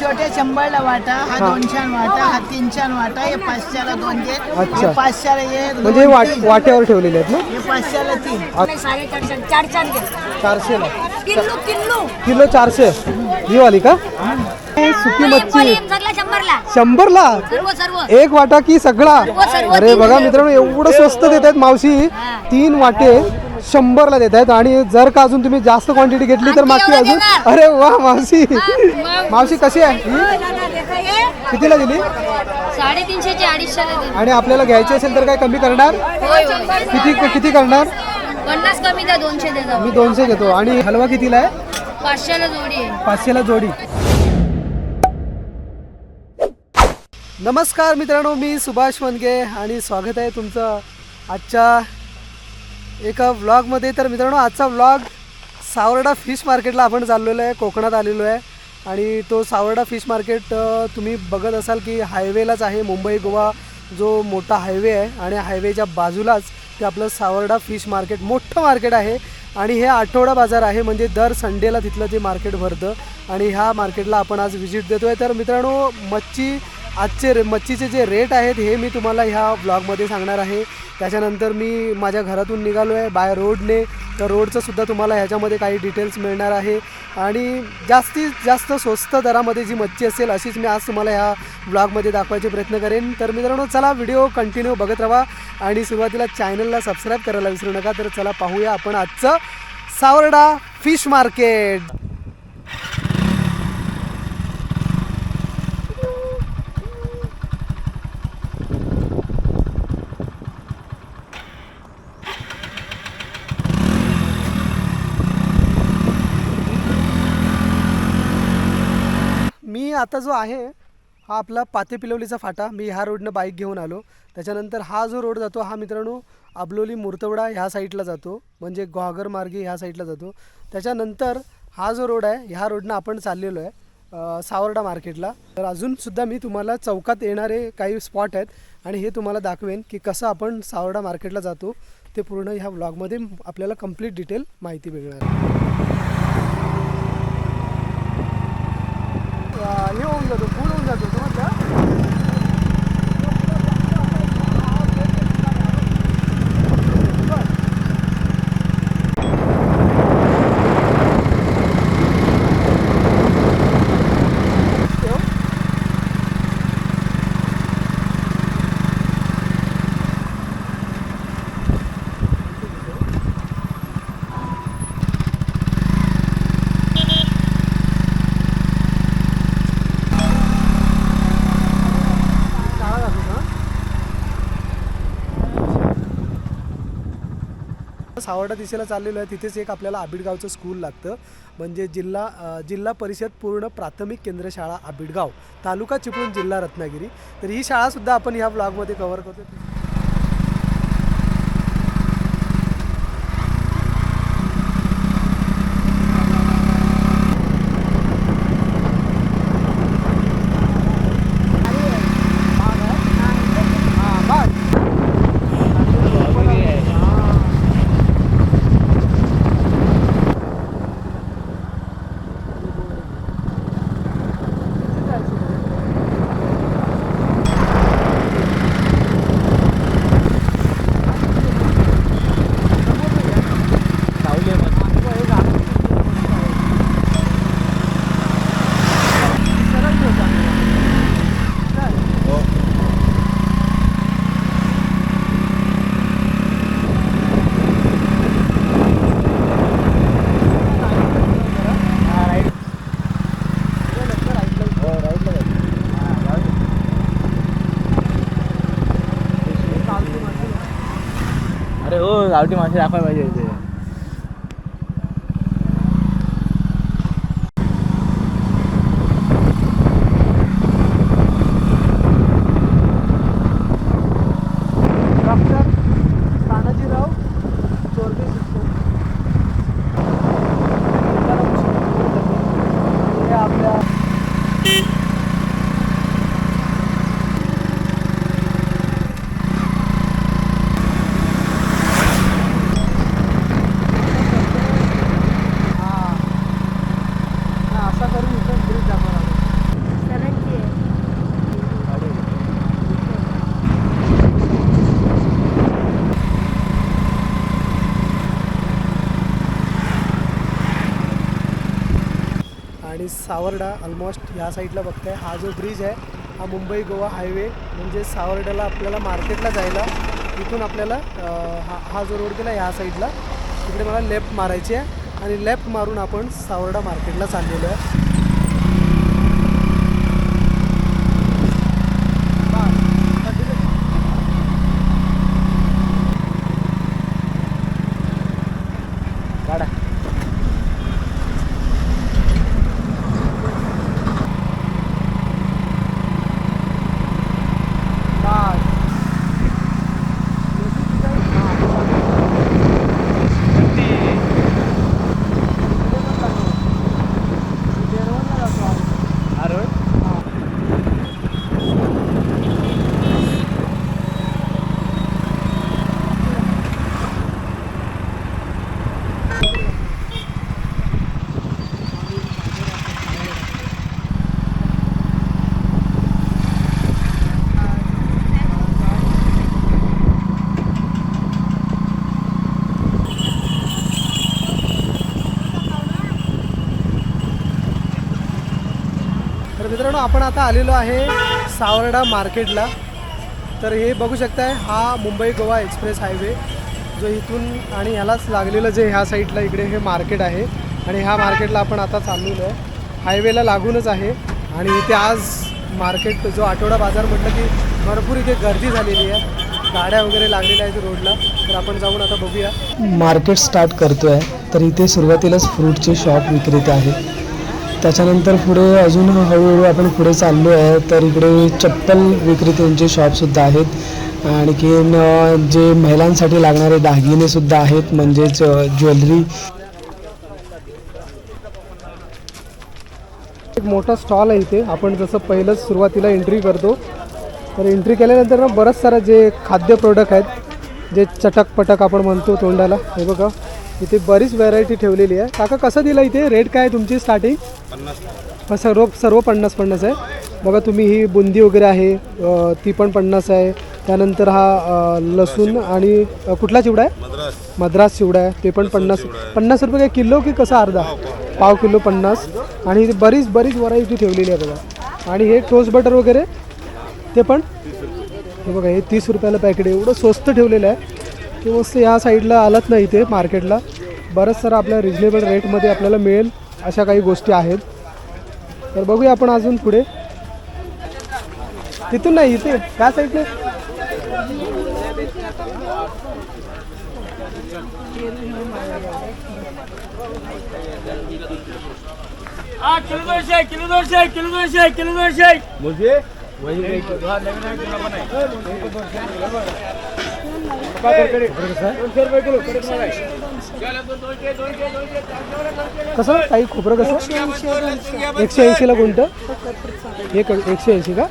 छोटे शंभरला वाटा हा दोनशे वाटा हा तीनशे वाटा हे पाचशेला दोन घे. अच्छा. हे पाचशेला एक म्हणजे दोन, वाट तीन. वाट्यावर ठेवलेले आहेत ना? हे पाचशेला तीन. साडेचारशे चार चार घे. चारशेला. किल्लू किल्लू. किलो चारशे. ही वाली का? हे सुकी मच्छी. शंभरला. सर्व सर्व. एक वाटा की सगळा? सर्व अरे तीन बघा. मित्रांनो एवढं स्वस्त देत आहेत मावशी. तीन वाटे. शंभरला देत आहेत आणि जर का अजून तुम्ही जास्त क्वांटिटी घेतली तर मागची अजून. अरे वा मावशी. मावशी. कशी आहे? ही कितीला दिली? साडेतीनशेचे अडीचशेला दे आणि आपल्याला घ्यायची असेल तर काय कमी करणार? किती किती करणार? पन्नास कमी द्या दोनशे दे जाऊ. मी दोनशे घेतो. आणि हलवा कितीला आहे? पाचशेला जोडी आहे. पाचशेला जोडी. नमस्कार मित्रांनो मी सुभाष मनगे आणि स्वागत आहे तुमचं आजच्या एका व्लॉगमध्ये तर मित्रांनो आजचा व्लॉग सावर्डा फिश मार्केटला आपण चाललेलो आहे कोकणात आलेलो आहे. आणि तो सावर्डा फिश मार्केट तुम्ही बघत असाल की हायवेलाच आहे मुंबई गोवा जो मोठा हायवे आहे. आणि हायवेच्या बाजूलाच ते आपलं सावर्डा फिश मार्केट मोठं मार्केट आहे. आणि हे आठवडा बाजार आहे म्हणजे दर संडेला तिथलं ते मार्केट भरतं. आणि ह्या मार्केटला आपण आज व्हिजिट देतो आहे तर मित्रांनो मच्छी आजचे रे मच्छीचे जे रेट आहेत हे मी तुम्हाला ह्या ब्लॉगमध्ये सांगणार आहे. त्याच्यानंतर मी माझ्या घरातून निघालो आहे बाय रोडने तर रोडचं सुद्धा तुम्हाला ह्याच्यामध्ये काही डिटेल्स मिळणार आहे. आणि जास्तीत जास्त स्वस्त दरामध्ये जी मच्छी असेल अशीच मी आज तुम्हाला ह्या ब्लॉगमध्ये दाखवायचे प्रयत्न करेन. तर मित्रांनो चला व्हिडिओ कंटिन्यू बघत राहा आणि सुरुवातीला चॅनलला सबस्क्राईब करायला विसरू नका. तर चला पाहूया आपण आजचं सावर्डा फिश मार्केट मी आता जो आहे हा आपला पाते पिलवलीचा फाटा. मी ह्या रोडनं बाईक घेऊन आलो. त्याच्यानंतर हा जो रोड जातो हा मित्रांनो आबलोली मुर्तवडा ह्या साईडला जातो. म्हणजे ग्वागर मार्गे ह्या साईडला जातो. त्याच्यानंतर हा जो रोड आहे ह्या रोडनं आपण चाललेलो आहे सावर्डा मार्केटला तर अजूनसुद्धा मी तुम्हाला चौकात येणारे काही स्पॉट आहेत आणि हे तुम्हाला दाखवेन की कसं आपण सावर्डा मार्केटला जातो. ते पूर्ण ह्या ब्लॉगमध्ये आपल्याला कंप्लीट डिटेल माहिती मिळणार आहे. अ, हे होऊन जातो फुल होऊन जातो समजलं शाळा जातो का सावर्डा दिशेला चाललेलो आहे. तिथेच एक आपल्याला आबिडगावचं स्कूल लागतं. म्हणजे जिल्हा जिल्हा परिषद पूर्ण प्राथमिक केंद्र शाळा आबिडगाव तालुका चिपळूण जिल्हा रत्नागिरी. तर ही शाळासुद्धा आपण ह्या ब्लॉगमध्ये कव्हर करतो अरे हो गावठी मासे दाखवायला पाहिजे होते डॉक्टर तानाजीराव चोरगे शिक्षण हे आपल्या सावर्डा ऑलमोस्ट ह्या साईडला बघताय. हा जो ब्रिज आहे हा मुंबई गोवा हायवे म्हणजे सावर्ड्याला आपल्याला मार्केटला जायला इथून आपल्याला हा हा जो रोड गेला ह्या साईडला तिकडे मला लेफ्ट मारायची आहे आणि लेफ्ट मारून आपण सावर्डा मार्केटला चाललेलो आहे. काढा मित्रांनो आपण आता आलेलो आहे सावर्डा मार्केटला. तर हे बघू शकताय हा मुंबई गोवा एक्सप्रेस हायवे जो इथून आणि ह्यालाच लागलेलं जे ह्या साईडला इकडे हे मार्केट आहे. आणि ह्या मार्केटला आपण आता चाललेलो. आहे हायवेला लागूनच आहे. आणि इथे आज मार्केट जो आठवडा बाजार म्हटलं की भरपूर इथे गर्दी झालेली आहे. गाड्या वगैरे लागलेल्या आहेत रोडला. तर आपण जाऊन आता बघूया. मार्केट स्टार्ट करतोय. तर इथे सुरुवातीलाच फ्रूटचे शॉप विक्रेते आहेत. त्याच्यानंतर पुढे अजून हळूहळू आपण पुढे चाललो आहे. तर इकडे चप्पल विक्रेत्यांचे शॉपसुद्धा आहेत. आणखीन जे महिलांसाठी लागणारे दागिनेसुद्धा आहेत म्हणजेच ज्वेलरी. एक मोठा स्टॉल आहे इथे. आपण जसं पहिलंच सुरुवातीला एंट्री करतो तर एंट्री केल्यानंतर ना बरंच सारं जे खाद्य प्रोडक्ट आहेत जे चटक पटक आपण म्हणतो तोंडाला हे बघा. इथे बरीच व्हरायटी ठेवलेली आहे. काका कसं दिलं इथे? रेट काय आहे तुमची स्टार्टिंग पन्नास सर्व सर्व पन्नास पन्नास आहे. बघा तुम्ही ही बुंदी वगैरे आहे अ, ती पण पन्नास आहे. त्यानंतर हा अ, लसूण आणि अ, कुठला चिवडा आहे? मद्रास. चिवडा आहे. ते पण पन्नास. पन्नास रुपये काय किलो की कसं अर्धा? पाव किलो पन्नास. आणि इथे बरीच बरीच व्हरायटी ठेवलेली आहे बघा. आणि हे टोस्ट बटर वगैरे ते पण? हे बघा हे तीस रुपयाला पॅकेट आहे. एवढं स्वस्त ठेवलेलं आहे. की मस्त या साईडला आलात ना इथे मार्केटला बरंच सारं आपल्या रिजनेबल रेटमध्ये आपल्याला मिळेल अशा काही गोष्टी आहेत. तर बघूया आपण अजून पुढे. तिथून नाही इथे त्या साईडने किलो दोनशे किलो दोनशे किलो दोनशे किलो दोनशे मुझे कसं? काही खोबरं कसं? एकशे ऐंशीला कोणतं हे क- एकशे ऐंशी का?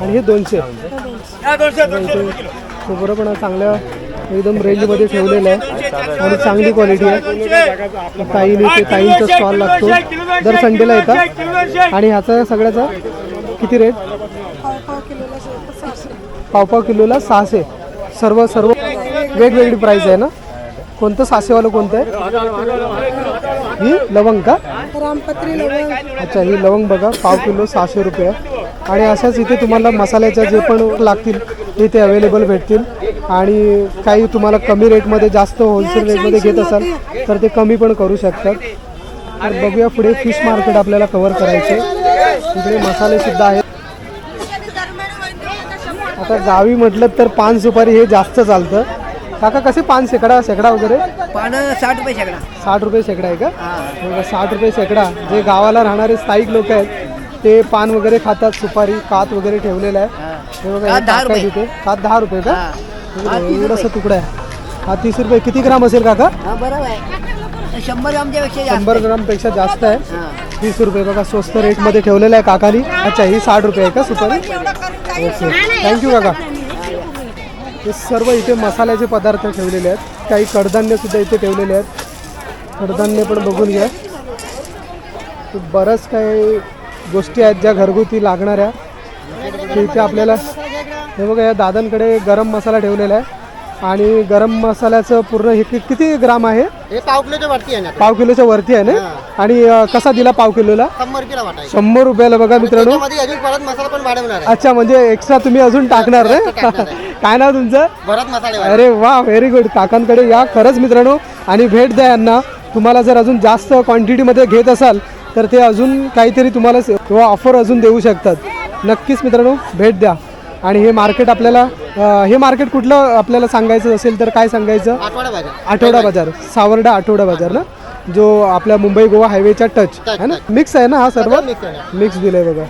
आणि हे दोनशे. इथे खोबरं पण चांगल्या एकदम रेंजमध्ये ठेवलेलं आहे. आणि चांगली क्वालिटी आहे. ताईने ते ताईंचा स्टॉल लागतो. दर संडेला येतात आणि ह्याचा सगळ्याचा किती रेट पाव पाव किलोला सहाशे. सर्व सर्व वेगवेगळी प्राईस आहे ना? कोणतं? सहाशेवालं कोणतं आहे? ही लवंग का? अच्छा ही लवंग बघा पाव किलो सहाशे रुपये. आणि अशाच इथे तुम्हाला मसाल्याच्या जे पण लागतील ते इथे अवेलेबल भेटतील. आणि काही तुम्हाला कमी रेटमध्ये जास्त होलसेल रेटमध्ये घेत असाल तर ते कमी पण करू शकतात. तर बघूया पुढे फिश मार्केट आपल्याला कव्हर करायचे. इकडे मसाले सुद्धा आहेत. आता गावी म्हटलं तर पान सुपारी हे जास्त चालतं. काका कसे पान शेकडा शेकडा वगैरे? पानं साठ रुपये शेकडा. साठ रुपये शेकडा आहे का? बघा, साठ रुपये शेकडा. जे गावाला राहणारे स्थायिक लोक आहेत ते पान वगैरे खातात सुपारी कात वगैरे ठेवलेला आहे. हे. बघा, हे कात आहे तिथे कात दहा रुपये का? हे. बघा, एवढासा तुकडा आहे. हा तीस रुपये. किती ग्राम असेल काका? हा बरोबर आहे. शंभर ग्रामपेक्षा जास्त आहे. तीस रुपये. बघा स्वस्त रेटमध्ये ठेवलेलं आहे काकानी. अच्छा ही साठ रुपये आहे का सुपारी? ओके. थँक्यू काका. हे सर्व इथे मसाल्याचे पदार्थ ठेवलेले आहेत. काही कडधान्यसुद्धा इथे ठेवलेले आहेत. कडधान्य पण बघून घ्या. बऱ्याच बरंच काही गोष्टी आहेत ज्या घरगुती लागणाऱ्या. इथे आपल्याला हे बघा या दादांकडे गरम मसाला ठेवलेला आहे. आणि गरम मसाल्याचं पूर्ण हे कि- किती ग्राम आहे? हे पाव किलोच्या वरती आहे ना पाव किलोच्या वरती आहे ना? आणि अं, कसा दिला पाव किलोला? शंभर रुपयाला वाटायचं शंभर रुपयाला बघा मित्रांनो. त्याच्यामध्ये अजून परत मसाला पण वाढवणार आहे. अच्छा म्हणजे एक्स्ट्रा तुम्ही अजून टाकणार आहे. काय नाव तुमचं? परत मसाले. अरे वा व्हेरी गुड काकांकडे या. खरंच मित्रांनो आणि भेट द्या यांना. तुम्हाला जर अजून जास्त क्वांटिटीमध्ये घेत असाल तर ते अजून काहीतरी तुम्हाला स- किंवा ऑफर अजून देऊ शकतात. नक्कीच मित्रांनो भेट द्या. आणि हे मार्केट आपल्याला हे मार्केट कुठलं आपल्याला सांगायचं असेल तर काय सांगायचं? आठवडा बाजार. सावर्डा आठवडा बाजार ना? जो आपल्या मुंबई गोवा हायवेच्या टच है ना. मिक्स आहे ना हा सर्व. मिक्स दिलंय बघा.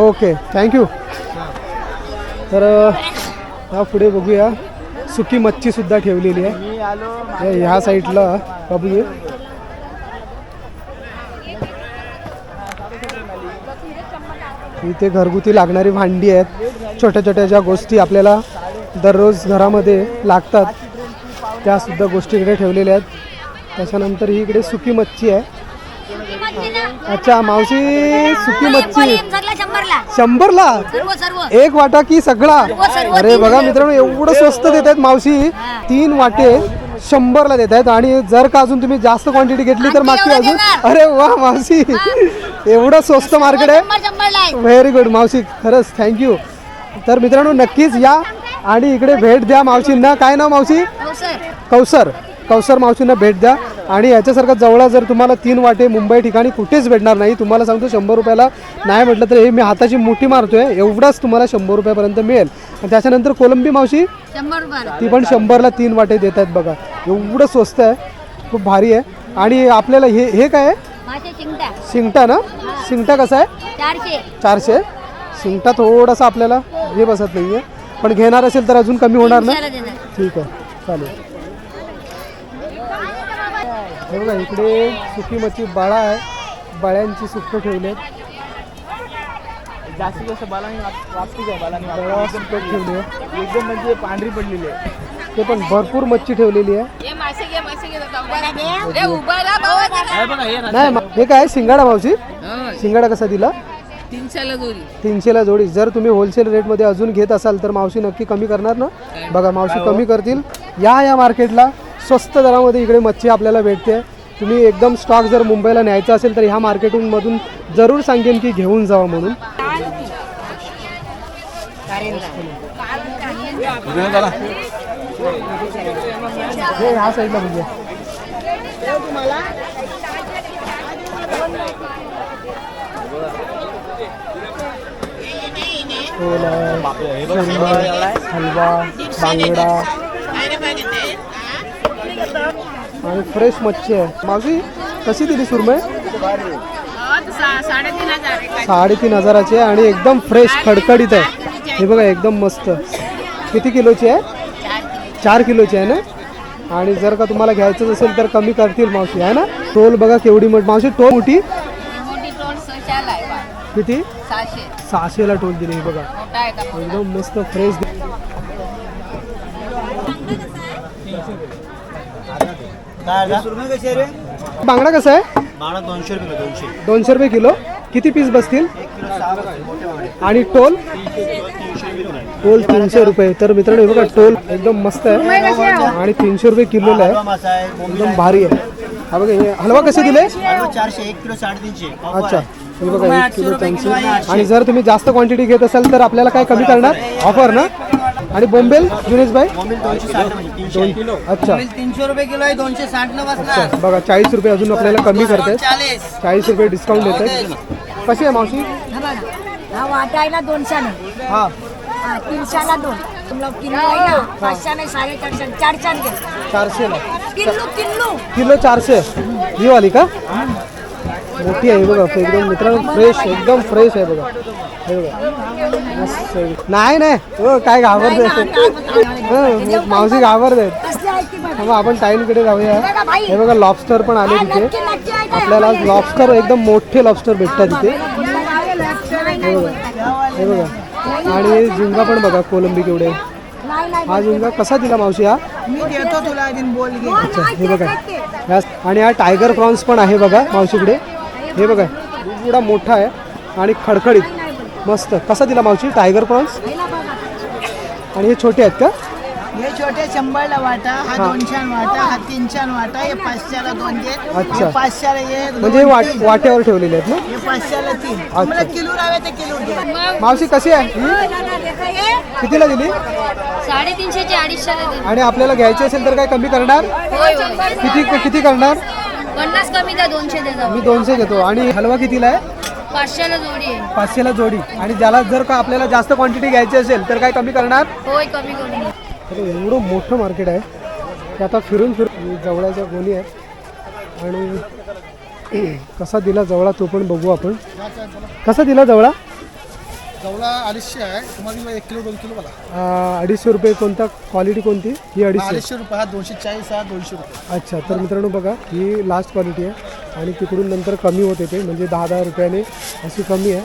ओके थँक्यू तर हा पुढे बघूया. सुकी मच्छी सुद्धा ठेवलेली आहे. ह्या साईडला बघूया इथे घरगुती लागणारी भांडी आहेत. छोट्या छोट्या ज्या गोष्टी आपल्याला दररोज घरामध्ये लागतात त्या सुद्धा गोष्टी इकडे ठेवलेल्या आहेत. त्याच्यानंतर ही इकडे सुकी मच्छी आहे. अच्छा मावशी सुकी मच्छी. शंभरला? एक वाटा की सगळा? अरे बघा. मित्रांनो एवढं स्वस्त देत आहेत मावशी. तीन वाटे शंभरला देत आहेत. आणि जर का अजून तुम्ही जास्त क्वांटिटी घेतली तर मागची अजून. अरे वा मावशी. एवढं स्वस्त मार्केट आहे. व्हेरी गुड मावशी. खरंच थँक्यू तर मित्रांनो नक्कीच या आणि इकडे भेट द्या मावशींना. काय नाव मावशी? सर कौसर. कौसर मावशींना भेट द्या. आणि याच्यासारखं जवळ जर तुम्हाला तीन वाटे मुंबई ठिकाणी कुठेच भेटणार नाही तुम्हाला सांगतो शंभर रुपयाला नाही म्हटलं तर हे मी हाताची मुठी मारतोय एवढाच तुम्हाला शंभर रुपयापर्यंत मिळेल. आणि त्याच्यानंतर कोलंबी मावशी? ती पण शंभरला तीन वाटे देत आहेत बघा. एवढं स्वस्त आहे खूप भारी आहे. आणि आपल्याला हे हे काय आहे? शिंगटा. ना? शिंगटा कसा आहे? चारशे. चारशे. शिंगटा थोडासा आपल्याला हे बसत नाही आहे पण घेणार असेल तर अजून कमी होणार ना? ठीक आहे. चालेल. हे बघा इकडे सुकी मच्छी बाळा आहे. बाळ्यांची सुक्क ठेवले आहेत जास्तीत जास्त बालांनी वापतीच आहे बालांनी बाळा ठेवली आहे एकदम म्हणजे पांढरी पडलेली आहे. ते पण भरपूर मच्छी ठेवलेली आहे. नाही हे काय शिंगाडा मावशी? शिंगाडा कसा दिला? तीनशेला जोडी. तीनशेला जोडी. जर तुम्ही होलसेल रेटमध्ये अजून घेत असाल तर मावशी नक्की कमी करणार ना? बघा मावशी कमी करतील. या या मार्केटला स्वस्त दरामध्ये इकडे मच्छी आपल्याला भेटते. तुम्ही एकदम स्टॉक जर मुंबईला न्यायचा असेल तर ह्या मार्केटमधून जरूर सांगेन की घेऊन जावा म्हणून. हे ह्या साईडला बघूया. हलवा बांगडा आणि फ्रेश मच्छी आहे मावशी कशी दिली सुरमई साडेतीन हजाराची आहे आणि एकदम फ्रेश खडखडीत आहे हे बघा एकदम मस्त किती किलोची आहे चार किलोची आहे ना आणि जर का तुम्हाला घ्यायचंच असेल तर कमी करतील मावशी आहे ना टोल बघा केवढी मोठी मावशी टोल मोठी. किती सहाशे. सहाशेला टोल दिली बघा. मोठा आहे का? एकदम मस्त फ्रेश बांगडा कसा आहे? दोनशे रुपये दोनशे. दोनशे रुपये किलो. किती पीस बसतील? आणि टोल? टोल तीनशे रुपये. तर मित्रांनो बघा टोल एकदम मस्त आहे. आणि तीनशे रुपये किलोला आहे. एकदम भारी आहे. हा बघा हे हलवा कसे दिले. चारशे एक किलो साडेतीनशे. अच्छा. हे बघा एक किलो तीनशे आणि जर तुम्ही जास्त क्वांटिटी घेत असाल तर आपल्याला काय कमी करणार? ऑफर ना? आणि बोंबेल जुनेश भाई? दोनशे म्हणजे अच्छा. तीनशे रुपये किलो आहे दोनशे साठ न बघा चाळीस रुपये अजून आपल्याला कमी करतायत. चाळीस. रुपये डिस्काउंट देत आहेत कशी आहे मावशी? हा वाटायला हा तीनशेला दोन. तुला किलो आहे ना पाचशेने साडेचारशे चार चार घे. चारशेला. किल्लू किल्लू. किलो चारशे. ही वाली का? मोठी आहे ही बघा एकदम मित्रांनो फ्रेश एकदम फ्रेश आहे बघा. हे बघा. नाही नाही. हो काय घाबरते हं, मावशी घाबरते. मग आपण टाईमकडे जाऊया. हे बघा लॉबस्टर पण आले हा, तिथे? आपल्याला लॉबस्टर एकदम मोठे लॉबस्टर भेटतात तिथे हे बघा. हे बघा. आणि झिंगा पण बघा कोलंबी केवढे. हा झिंगा कसा दिला मावशी हा? घे. अच्छा हे बघा. आणि हा टायगर प्रॉन्स पण आहे बघा मावशीकडे. हे बघा एवढा मोठा आहे आणि खडखडीत. मस्त. कसा दिला मावशी? टायगर प्रॉन्स आणि हे छोटे आहेत का? हे छोटे शंभरला वाटा हा हा. दोनशे वाटा हा तीनशे वाटा हे पाचशेला दोन दे अच्छा. हे पाचशेला एक म्हणजे वाट तीन. वाट्यावर ठेवलेले आहेत ना? हे पाचशेला तीन. तुम्हाला किलो हवे तर किलो मावशी कशी आहे? ही कितीला दिली? साडेतीनशेचे अडीचशेला दे आणि आपल्याला घ्यायची असेल तर काय कमी करणार? किती किती करणार? पन्नास कमी द्या दोनशे मी दोनशे घेतो. आणि हलवा कितीला आहे? पाचशेला जोडी आहे. पाचशेला जोडी. आणि ज्याला जर का आपल्याला जास्त क्वांटिटी घ्यायची असेल तर काय कमी करणार? होय कमी करून. तर एवढं मोठं मार्केट आहे. ते आता फिरून फिरून जवळच्या गोणी आहेत आणि कसा दिला जवळा तो पण बघू आपण. कसा दिला जवळा? जवळा अडीचशे आहे. तुम्हाला एक किलो दोन किलो आ, अडीचशे रुपये कोणता क्वालिटी कोणती? ही अडीचशे. अडीचशे रुपये. हा दोनशे चाळीस हा दोनशे रुपये. अच्छा तर मित्रांनो बघा ही लास्ट क्वालिटी आहे. आणि तिकडून नंतर कमी होते ते म्हणजे दहा दहा रुपयाने अशी कमी आहे.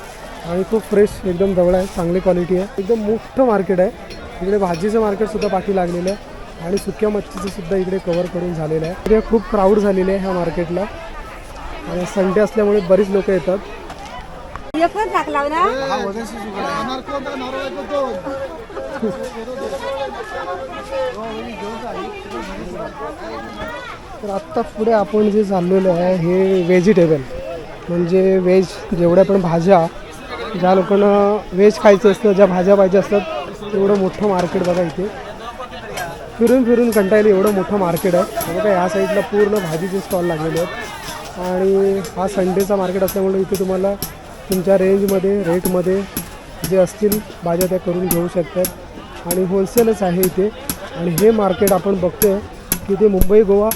आणि खूप फ्रेश एकदम जवळ आहे चांगली क्वालिटी आहे. एकदम मोठं मार्केट आहे. इकडे भाजीचं मार्केटसुद्धा पाठी लागलेलं आहे. आणि सुक्या मच्छीचं सुद्धा इकडे कवर करून झालेलं आहे. इकडे खूप क्राऊड झालेले आहे ह्या मार्केटला आणि संडे असल्यामुळे बरीच लोक येतात. हा. येणार कोण तर आत्ता पुढे आपण जे चाललेलो आहे हे व्हेजिटेबल म्हणजे व्हेज जेवढ्या पण भाज्या ज्या लोकांना व्हेज खायचं असतं ज्या भाज्या पाहिजे असतात तेवढं मोठं मार्केट बघा इथे. फिरून फिरून कंटाळली एवढं मोठं मार्केट आहे. बघा ह्या साईडला पूर्ण भाजीचे स्टॉल लागलेले आहेत. आणि हा संडेचा मार्केट असल्यामुळे इथे तुम्हाला तुमच्या रेंजमध्ये रेटमध्ये जे असतील भाज्या त्या करून घेऊ शकतात. आणि होलसेलच आहे इथे. आणि हे मार्केट आपण बघतोय की ते मुंबई गोवा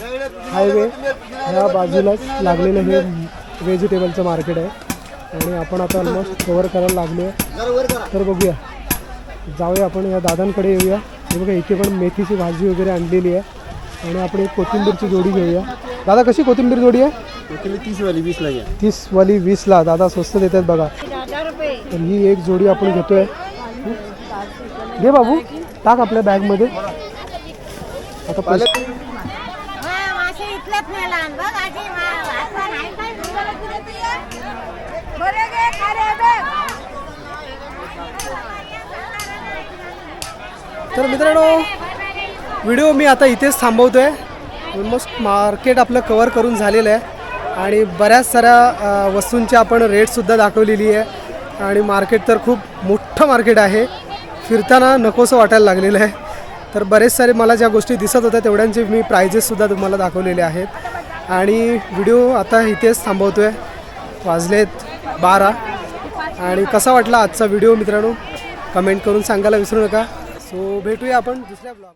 हायवे ह्या बाजूलाच लागलेलं हे व्हेजिटेबलचं मार्केट आहे. आणि आपण आता ऑलमोस्ट कवर करायला लागलो आहे तर बघूया. जाऊया आपण या दादांकडे येऊया. हे बघा इथे पण मेथीची भाजी वगैरे आणलेली आहे. आणि आपण एक कोथिंबीरची जोडी घेऊया. दादा कशी कोथिंबीर जोडी आहे? तीस वाली वीसला लागेल तीस वाली वीसला दादा स्वस्त देतात बघा. तर ही एक जोडी आपण घेतोय. घे बाबू टाक आपल्या बॅगमध्ये आता पैसे तर मित्रांनो व्हिडिओ मी आता इथेच थांबवतो आहे ऑलमोस्ट मार्केट आपलं कवर करून झालेलं आहे. आणि बऱ्याच साऱ्या वस्तूंची आपण रेटसुद्धा दाखवलेली आहे. आणि मार्केट तर खूप मोठं मार्केट आहे. फिरताना नकोसं वाटायला लागलेलं आहे. तर बरेच सारे मला ज्या गोष्टी दिसत होत्या तेवढ्यांचे मी प्रायजेससुद्धा तुम्हाला दाखवलेले आहेत. आणि व्हिडिओ आता इथेच थांबवतो आहे वाजलेत बारा. आणि कसा वाटला आजचा व्हिडिओ मित्रांनो? कमेंट करून सांगायला विसरू नका. सो भेटूया आपण दुसऱ्या ब्लॉग